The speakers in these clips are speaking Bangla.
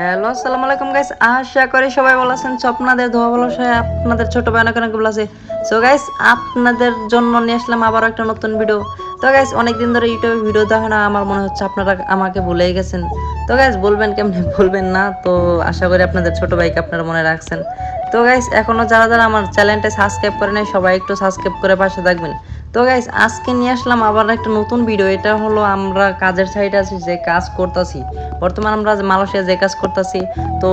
হ্যালো, আসসালামু আলাইকুম গাইস আশা করি সবাই ভালো আছেন। তো আপনাদের দোয়া ভালো আপনাদের ছোট ভাই অনেক অনেক ভালো আছে। সো গাইস আপনাদের জন্য নিয়ে আসলাম আবার একটা নতুন ভিডিও তো গাইস অনেকদিন ধরে ইউটিউবে ভিডিও দেখা না, আমার মনে হচ্ছে আপনারা আমাকে ভুলেই গেছেন। তো গাইস বলবেন কেমনে? বলবেন না। তো আশা করি আপনাদের ছোট ভাইকে আপনারা মনে রাখছেন। তো গাইস এখনও যারা যারা আমার চ্যানেলটা সাবস্ক্রাইব করে নাই, সবাই একটু সাবস্ক্রাইব করে পাশে থাকবেন। তো গাইস আজকে নিয়ে আসলাম আবার একটা নতুন ভিডিও এটা হলো আমরা কাজের সাইডে আছি, যে কাজ করতেছি। বর্তমানে আমরা মালয়েশিয়া যে কাজ করতেছি, তো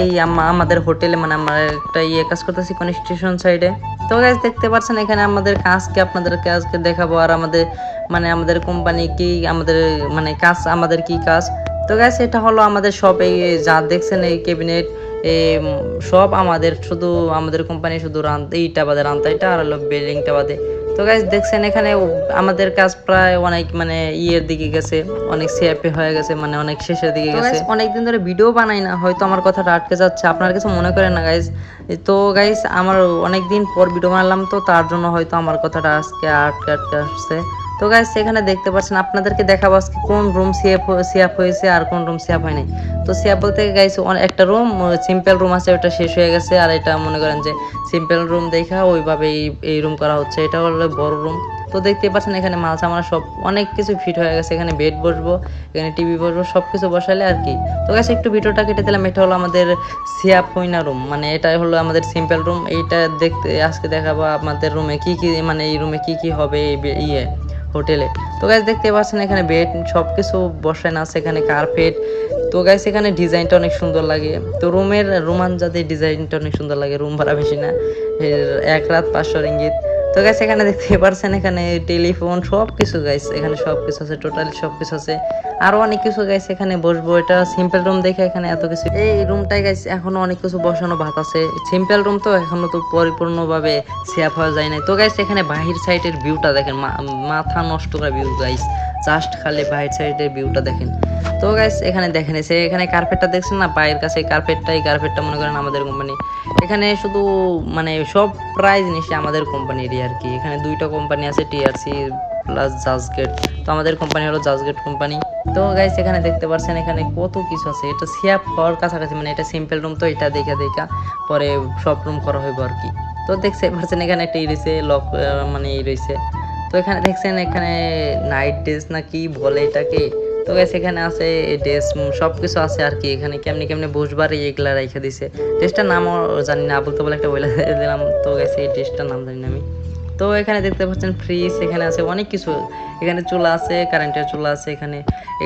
এই আম- আমাদের হোটেলে মানে আমরা একটা ইয়ে কাজ করতেছি, কোন স্টেশন সাইডে তো গাইস দেখতে পাচ্ছেন এখানে আমাদের কাজকে আপনাদেরকে আজকে দেখাবো, আর আমাদের মানে আমাদের কোম্পানি কি, আমাদের মানে কাজ, আমাদের কি কাজ। তো গাইস এটা হলো আমাদের সব এই যা দেখছেন এই ক্যাবিনেট সব আমাদের শুধু, আমাদের কোম্পানি শুধু রান এইটা বাদে, রান্তাইটা আর হলো বিল্ডিংটা বাদে। তো গাইজ দেখছেন এখানে আমাদের কাজ প্রায় অনেক মানে ইয়ের দিকে গেছে অনেক সিআরপি হয়ে গেছে মানে অনেক শেষের দিকে গেছে। অনেকদিন ধরে ভিডিও বানাই না হয়তো আমার কথাটা আটকে যাচ্ছে আপনার কিছু মনে করেন না গাইজ তো গাইজ আমার অনেক দিন পর ভিডিও বানালাম তো তার জন্য হয়তো আমার কথাটা আজকে আটকে আটকে আসছে। তো গাইস এখানে দেখতে পাচ্ছেন, আপনাদেরকে দেখাবো আজকে কোন রুম সিএফ সিআপ হয়েছে আর কোন রুম সিআপ হয়নি। তো সিআপ বলতে গাইজ একটা রুম সিম্পল রুম আছে, ওটা শেষ হয়ে গেছে। আর এটা মনে করেন যে সিম্পল রুম দেখা ওইভাবে এই- রুম করা হচ্ছে। এটা হলো বড় রুম তো দেখতে পাচ্ছেন, এখানে মাল সামানা সব অনেক কিছু ফিট হয়ে গেছে। এখানে বেড বসবো, এখানে টিভি বসবো সব কিছু বসালে আর কি। তো গাছ একটু ভিডিওটা কেটে দিলাম। এটা হলো আমাদের সিয়াপ হইনা রুম মানে এটা হলো আমাদের সিম্পল রুম এইটা দেখতে, আজকে দেখাবো আমাদের রুমে কি কি মানে এই রুমে কি কি হবে ইয়ে। হোটেলে। তো গাছ দেখতে পাচ্ছেন এখানে বেড সব কিছু বসানো আছে এখানে কার্পেট তো গাইস এখানে ডিজাইনটা অনেক সুন্দর লাগে। তো রুমের রোমান যাদের ডিজাইনটা অনেক সুন্দর লাগে, রুম ভাড়া বেশি না। এক রাত পাঁচশো রিঙ্গিত। তো গাইস এখানে দেখতে পারছেন এখানে টেলিফোন সব কিছু গাইস এখানে সব কিছু আছে টোটালি সব কিছু আছে। আরও অনেক কিছু গাইছে এখানে বসবো। এটা সিম্পল রুম দেখে এখানে এত কিছু। এই রুমটাই গাইস এখনও অনেক কিছু বসানো ভাত আছে। সিম্পল রুম তো এখনও তো পরিপূর্ণভাবে সেফ হওয়া যায় নাই। তো গাইস এখানে বাহির সাইডের ভিউটা দেখেন। মাথা নষ্ট করা ভিউ গাইস জাস্ট খালি বাহির সাইডের ভিউটা দেখেন। তো গাইস এখানে দেখেন এসে এখানে কার্পেটটা দেখছেন না? পায়ের কাছে এই কার্পেটটা এই কার্পেটটা মনে করেন আমাদের কোম্পানি এখানে শুধু মানে সব প্রায় জিনিসই আমাদের কোম্পানিরই আর কি। এখানে দুইটা কোম্পানি আছে টিআরসি প্লাস জাজগেট তো আমাদের কোম্পানি হলো জাজগেট কোম্পানি তো গাইস এখানে দেখতে পাচ্ছেন এখানে কত কিছু আছে। এটা সিয়াপ হওয়ার কাছাকাছি মানে এটা সিম্পল রুম তো, এটা দেখা দেখা পরে সব রুম করা হইব আর কি। তো দেখতে পাচ্ছেন এখানে একটা ই রয়েছে লক মানে ই রয়েছে। তো এখানে দেখছেন, এখানে নাইট ড্রেস না কি বলে এটাকে? তো গাইস এখানে আছে ড্রেস সব কিছু আছে আর কি। এখানে কেমনি কেমনি বসবার এগুলা রেখে দিছে। ড্রেসটার নামও জানি না, আবুল বলে একটা বলে দিলাম। তো গাইস এই ড্রেসটার নাম জানি না আমি। তো এখানে দেখতে পাচ্ছেন ফ্রিজ এখানে আছে অনেক কিছু। এখানে চুলা আছে কারেন্টের চুলা আছে এখানে।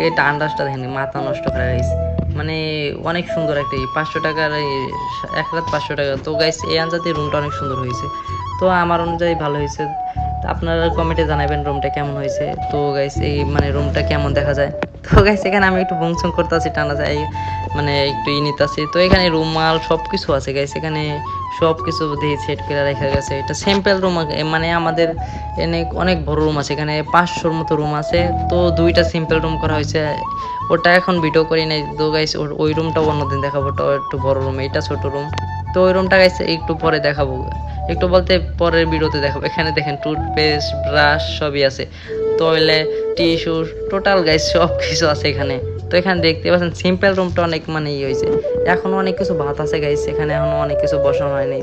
এটা আন্দাজটা দেখেন, মাথা নষ্ট করে গেছে মানে অনেক সুন্দর একটা। পাঁচশো টাকার এই এক রাত পাঁচশো টাকা। তো গাইস এই আনজাতে রুমটা অনেক সুন্দর হয়েছে। তো আমার অনুযায়ী ভালো হয়েছে। আপনারা কমেন্টে জানাবেন রুমটা কেমন হয়েছে। তো গাইস এই মানে রুমটা কেমন দেখা যায়। তো গাইস এখানে আমি একটু বংশন করতেছি টানা যায় মানে একটু ই নিতেছি তো এখানে রুমাল সব কিছু আছে গাইস এখানে সব কিছু দিয়ে সেট করে রেখা গেছে। এটা সিম্পল রুম মানে আমাদের এনে অনেক বড় রুম আছে, এখানে পাঁচশোর মতো রুম আছে। তো দুইটা সিম্পল রুম করা হয়েছে। ওটা এখন ভিডিও করি নাই। তো গাইস ওই রুমটা অন্যদিন দেখাবো। ওটা একটু বড় রুম এটা ছোট রুম তো ওই রুমটা গাইস একটু পরে দেখাবো। একটু বলতে পরের ভিডিওতে দেখাবো। এখানে দেখেন টুথপেস্ট ব্রাশ সবই আছে। টয়লেট টিস্যু টোটাল গাইস সব কিছু আছে এখানে। তো এখানে দেখতে পাচ্ছেন সিম্পল রুমটা অনেক মানে ইয়ে হয়েছে। এখনও অনেক কিছু ভাত আছে গাইছে এখানে এখনও অনেক কিছু বসানো হয়নি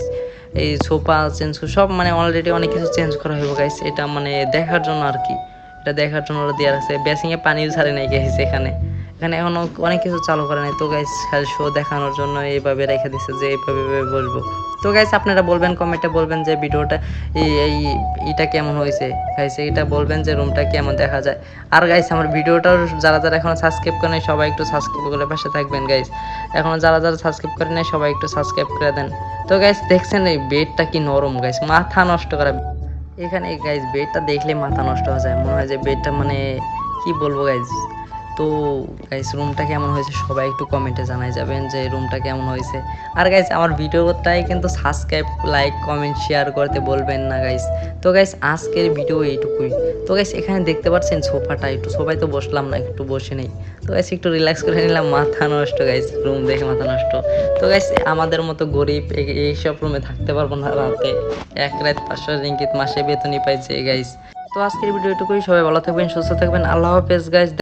এই সোফা চেঞ্জ সব মানে অলরেডি অনেক কিছু চেঞ্জ করা হইব গাইছে এটা মানে দেখার জন্য আর কি। এটা দেখার জন্য ওরা দেওয়া আছে। বেসিংয়ে পানিও ছাড়ে নাই গেছে এখানে। এখানে এখনও অনেক কিছু চালু করে নাই। তো গাইস খালি শো দেখানোর জন্য এইভাবে রেখে দিচ্ছে যে এইভাবে বসবো। তো গাইস আপনারা বলবেন কমেন্টে বলবেন যে ভিডিওটা এই এটা কেমন হয়েছে? গাইস এটা বলবেন যে রুমটা কেমন দেখা যায়। আর গাইস আমার ভিডিওটার যারা যারা এখনও সাবস্ক্রাইব করে সবাই একটু সাবস্ক্রাইব করে পাশে থাকবেন গাইস এখনও যারা যারা সাবস্ক্রাইব করে নাই, সবাই একটু সাবস্ক্রাইব করে দেন। তো গাইস দেখছেন এই বেডটা কি নরম গাইস মাথা নষ্ট করা এখানে গাইস বেডটা দেখলে মাথা নষ্ট হয়ে যায়। মনে হয় যে বেডটা মানে কি বলব গাইস তো গাইস রুমটা কেমন হয়েছে সবাই একটু কমেন্টে জানাই যাবেন যে রুমটা কেমন হয়েছে। আর গাইস আমার ভিডিওটাই কিন্তু সাবস্ক্রাইব লাইক কমেন্ট শেয়ার করতে বলবেন না গাইস তো গাইস আজকের ভিডিও এইটুকুই। তো গাইস এখানে দেখতে পাচ্ছেন সোফাটা, একটু সবাই তো বসলাম না, একটু বসে নেই। তো গাইস একটু রিল্যাক্স করে নিলাম, মাথা নষ্ট গাইস রুম দেখে মাথা নষ্ট। তো গাইস আমাদের মতো গরিব এই- এইসব রুমে থাকতে পারব না রাতে। এক রাত পাঁচশো রিঙ্গিত মাসে বেতনই পাইছে গাইস তো আজকের ভিডিও এটুকুই, সবাই ভালো থাকবেন, সুস্থ থাকবেন। আল্লাহ হাফেজ গাইস